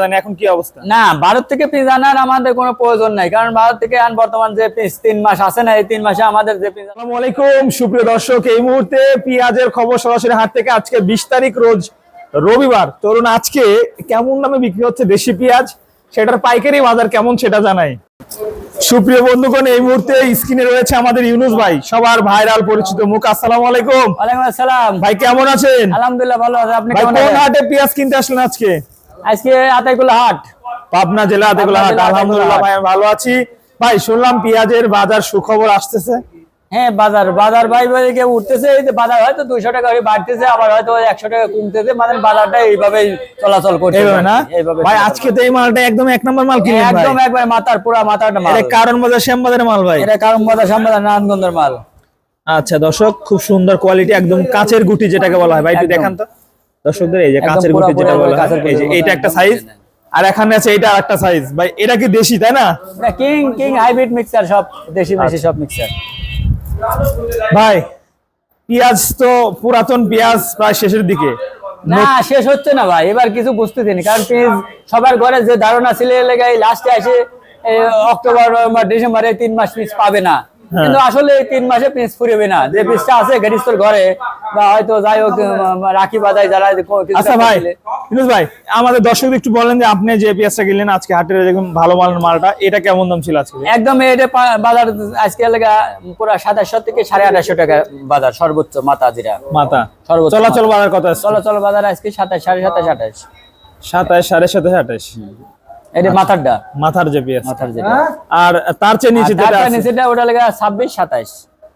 জানি এখন কি অবস্থা? না ভারত থেকে পিস আনার আমাদের কোনো প্রয়োজন নাই। কারণ ভারত থেকে আন বর্তমান যে পিস তিন মাস আছে না এই তিন মাসে আমাদের যে পিস আসসালামু আলাইকুম সুপ্রিয় দর্শক এই মুহূর্তে পেঁয়াজের খবর সরাসরি হাট থেকে আজকে বিশ তারিখ রোজ রবিবার। তরুণ আজকে কেমন দামে বিক্রি হচ্ছে দেশি পেঁয়াজ? সেটার পাইকারি বাজার কেমন সেটা জানাই। সুপ্রিয় বন্ধুগণ এই মুহূর্তে স্ক্রিনে রয়েছে আমাদের ইউনুস ভাই সবার ভাইরাল পরিচিত মুখ। আসসালামু আলাইকুম। ওয়ালাইকুম আসসালাম। ভাই কেমন আছেন? আলহামদুলিল্লাহ ভালো আছে। আপনি কেমন কোন হাটে পেঁয়াজ কিনতে আসলেন আজকে? আজকে আতাইকুল হাট। পাবনা জেলা আতেগুলা হাট আলহামদুলিল্লাহ ভাই ভালো আছি। ভাই শুনলাম পেঁয়াজের বাজার সুখবর আসতেছে। হ্যাঁ বাজার বাজার ভাই ভাই কেউ উঠতেছে এই যে বাজার হয়তো দুইশো টাকা করে বাড়তেছে আবার হয়তো একশো টাকা কমতেছে মানে বাজারটা এইভাবেই চলাচল করছে এইভাবে না? এইভাবে ভাই আজকে তো এই মালটা একদম এক নম্বর মাল ভাই। একদম একবার মাথার পুরা মাথাটা মাল। এটা কারণ বাজার শ্যাম বাজারের মাল ভাই। এটা কারণ বাজার সামবাজার নারায়ণগঞ্জের মাল। আচ্ছা দর্শক খুব সুন্দর কোয়ালিটি একদম কাচের গুটি যেটাকে বলা হয়। ভাই একটু। দেখান তো। দর্শকদের এই যে কাচের গুটি যেটা বলা এই যে মতো একটা সাইজ আর এখানে আছে এইটা আরেকটা সাইজ ভাই এটা কি দেশি তাই না? এটা কিং কিং হাইব্রিড মিক্সার সব দেশি মেশি সব মিক্সার ভাই পেঁয়াজ তো পুরাতন পেঁয়াজ প্রায় শেষের দিকে। না শেষ হচ্ছে না ভাই এবার কিছু বুঝতেছি না কারণ পিস সবার ঘরে যে ধারণা ছিল লেগে লাস্টে আসে অক্টোবর নভেম্বর ডিসেম্বরে তিন মাস পিস পাবে না। কিন্তু আসলে তিন মাসে পিস ফুরবে না। যে পিসটা আছে গেরিস্তর ঘরে বা হয়তো যাই হোক উম, রাখি বাজায় যারা আচ্ছা ভাই। ইনুস ভাই আমাদের দর্শক একটু বলেন যে আপনি যে পেঁয়াজটা কিনলেন আজকে হাটের এরকম ভালো মানের মালটা এটা কেমন দাম ছিল আজকে? একদম এটা বাজার আজকে লেগা পুরো সাতাশশো থেকে সাড়ে আঠাশশো টাকা বাজার সর্বোচ্চ মাথা যেটা মাথা। সর্বোচ্চ চলাচল বাজার কত চলাচল বাজার আজকে সাতাশ সাড়ে সাতাশ আঠাশ সাতাশ সাড়ে সাতাশ আঠাশ এটা মাথারটা। মাথার যে পেঁয়াজ। মাথার যেটা আর তার চেয়ে নিচে যেটা আছে? নিচেটা ওটা লেগা ছাব্বিশ সাতাশ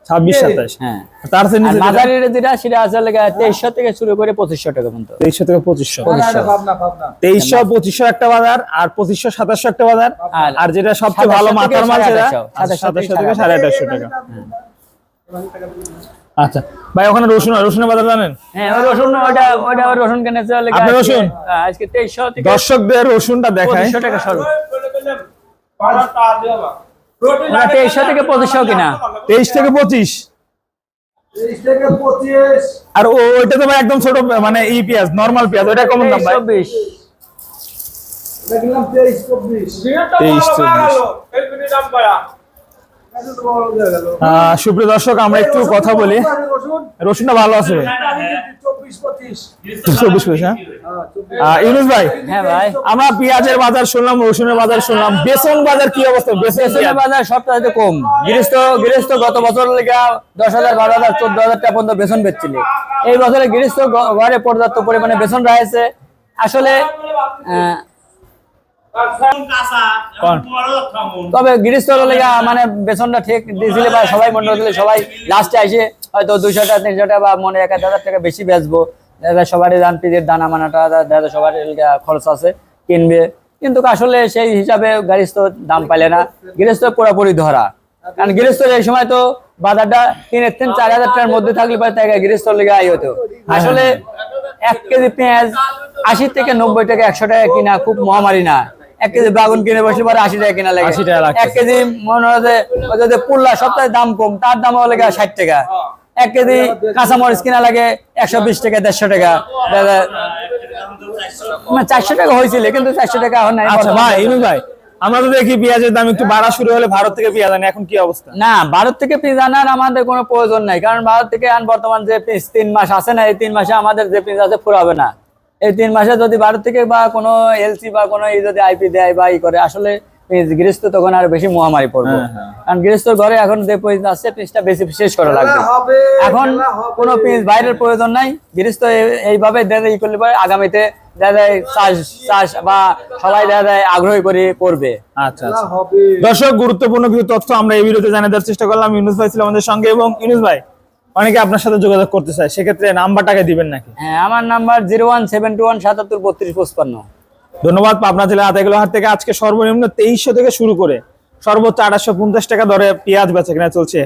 ছাব্বিশ সাতাশ হ্যাঁ। তার মাঝারির যেটা সেটা আছে লেগা তেইশশো থেকে শুরু করে পঁচিশশো টাকা পর্যন্ত। তেইশশো থেকে পঁচিশশো। পঁচিশশো তেইশশো পঁচিশশো একটা বাজার আর পঁচিশশো সাতাশশো একটা বাজার। আর- যেটা সবচেয়ে ভালো মাথার মাল সেটা সাতাশশো থেকে থেকে সাড়ে আঠাশশো টাকা। আচ্ছা। ভাই ওখানে রসুন রসুনের বাজার জানেন? হ্যাঁ ওই রসুন ওটা ওটা ওই রসুন কেনে আপনি রসুন? আজকে থেকে দর্শকদের রসুনটা দেখায় পঁচিশশো টাকা সর্ব ওটা তেইশশো থেকে পঁচিশশো কিনা। তেইশ থেকে পঁচিশ। আর ও ওইটা তো ভাই একদম ছোট মানে ই পেঁয়াজ নর্মাল পেঁয়াজ ওইটা কেমন দাম ভাই? চব্বিশ। তেইশ চব্বিশ। আহ, সুপ্রিয় দর্শক আমরা একটু কথা বলি। রসুনটা ভালো আছে চব্বিশ আহ, ইউনুস ভাই হ্যাঁ ভাই। আমরা পেঁয়াজের বাজার শুনলাম রসুনের বাজার শুনলাম। বেসন বাজার কি অবস্থা? বেসন বেসনের? বাজার সপ্তাহে কম। গৃহস্থ গৃহস্থ গত বছর লেগা দশ হাজার বারো হাজার চোদ্দ হাজার টাকা পর্যন্ত বেসন বেচছিল। এই বছরে গৃহস্থ ঘরে পর্যাপ্ত পরিমাণে বেসন রয়েছে। আসলে আহ? তবে মানে বেসনটা ঠিক দিয়েছিল বা সবাই মনে সবাই লাস্টে আসে হয়তো বা মনে এক হাজার টাকা বেশি বেচবো। দাদা সবারই দান পিজের দানা মানাটা, দাদা খরচ আছে, কিনবে। কিন্তু আসলে সেই হিসাবে গৃহস্থ দাম পাইলে না গৃহস্থ পুরোপুরি ধরা। কারণ গৃহস্থ এই সময় তো বাজারটা তিন তিন চার হাজার টাকার মধ্যে থাকলে পরে তাই গৃহস্থ লেগে আই হতো। আসলে এক কেজি পেঁয়াজ আশি থেকে নব্বই টাকা, একশো টাকা কিনা খুব মহামারী না। এক কেজি বাগুন কিনে বসলে পরে আশি টাকা কিনা লাগে। 80 টাকা এক কেজি মনে হয় যে ওই যে পুল্লা সপ্তাহে দাম কম তার দাম হলে ষাট টাকা। এক কেজি কাঁচামরিচ কিনা লাগে একশো বিশ টাকা দেড়শো টাকা। মানে চারশো টাকা হয়েছিল কিন্তু চারশো টাকা এখন নাই। আচ্ছা ভাই ভাই আমরা তো দেখি পেঁয়াজের দাম একটু বাড়া শুরু হলে ভারত থেকে পেঁয়াজ আনে এখন কি অবস্থা? না ভারত থেকে পিস আনার আমাদের কোনো প্রয়োজন নাই কারণ ভারত থেকে আন বর্তমান যে পিস তিন মাস আছে না এই তিন মাসে আমাদের যে পিস আছে ফুরাবে না। এই তিন মাসে যদি ভারত থেকে বা কোনো এলসি বা কোনো যদি আইপি দেয় বা ই করে আসলে গৃহস্থ তখন আর বেশি মহামারী পড়বে। হ্যাঁ, হ্যাঁ। কারণ গৃহস্থর ঘরে এখন যে পিস আছে পিসটা বেশি শেষ করা লাগবে। এখন কোনো পিস বাইরের প্রয়োজন নাই। গৃহস্থ এইভাবে দেখা ই করলে পরে আগামীতে দেখা চাষ চাষ বা সবাই দেখা যায় আগ্রহী করে করবে। আচ্ছা দর্শক গুরুত্বপূর্ণ কিছু তথ্য আমরা এই ভিডিওতে জানিয়ে দেওয়ার চেষ্টা করলাম। ইউনুস ভাই ছিল আমাদের সঙ্গে এবং ইউনুস ভাই অনেকে আপনার সাথে যোগাযোগ করতে চায় সেক্ষেত্রে নাম্বারটাকে দিবেন নাকি? হ্যাঁ আমার number zero one seven two one সাতাত্তর বত্রিশ পঁচপান্ন। ধন্যবাদ পাবনা জেলা আতাইগুলো হাট থেকে আজকে সর্বনিম্ন তেইশশো থেকে শুরু করে সর্বোচ্চ আঠাশশো পঞ্চাশ টাকা দরে পেঁয়াজ বেচা কেনা চলছে